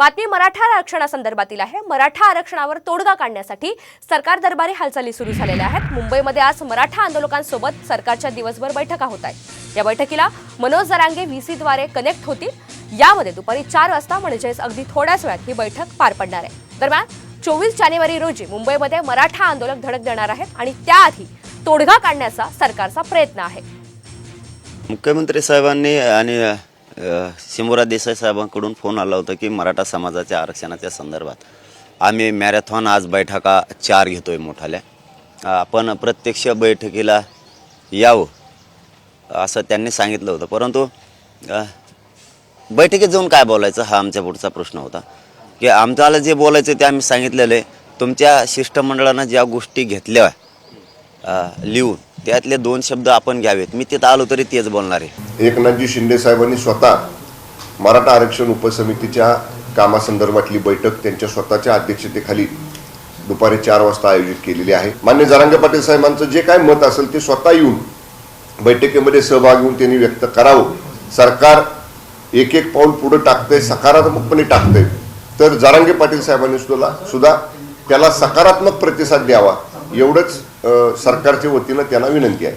बातमी मराठा आरक्षणासंदर्भातील आहे. मराठा आरक्षणावर तोडगा काढण्यासाठी सरकार दरबारी हालचाली सुरू झालेल्या आहेत. मुंबईमध्ये आज मराठा आंदोलकांसोबत सरकारच्या दिवसभर बैठका होत आहेत. या बैठकीला मनोज जरांगे व्हीसीद्वारे कनेक्ट होतील. यामध्ये दुपारी चार वाजता म्हणजेच अगदी थोड्याच वेळात ही बैठक पार पडणार आहे. दरम्यान चोवीस जानेवारी रोजी मुंबईमध्ये मराठा आंदोलक धडक देणार आहेत आणि त्याआधी तोडगा काढण्याचा सरकारचा प्रयत्न आहे. मुख्यमंत्री साहेबांनी आणि शिमोरा देसाई साहेबांकडून फोन आला होता की मराठा समाजाच्या आरक्षणाच्या संदर्भात आम्ही मॅरेथॉन आज बैठका चार घेतो आहे मोठाल्या आपण प्रत्यक्ष बैठकीला यावं असं त्यांनी सांगितलं होतं. परंतु बैठकीत जाऊन काय बोलायचं हा आमच्या पुढचा प्रश्न होता. की आमच्याला जे बोलायचं ते आम्ही सांगितलेलं आहे. तुमच्या शिष्टमंडळानं ज्या गोष्टी घेतल्या लिहून त्यातले दोन शब्द आपण घ्यावेत. मी तिथं आलो तरी तेच बोलणार आहे. एकनाथजी शिंदे साहेबांनी स्वतः मराठा आरक्षण उपसमितीच्या कामासंदर्भातली बैठक त्यांच्या स्वतःच्या अध्यक्षतेखाली दुपारी चार वाजता आयोजित केलेली आहे. मान्य जरांगे पाटील साहेबांचं जे काय मत असेल ते स्वतः येऊन बैठकीमध्ये सहभाग घेऊन त्यांनी व्यक्त करावं. सरकार एक एक पाऊल पुढे टाकतंय सकारात्मकपणे टाकतंय. तर जरांगे पाटील साहेबांनी सुद्धा सुद्धा त्याला सकारात्मक प्रतिसाद द्यावा. एवढंच सरकारच्या वतीनं त्यांना विनंती आहे.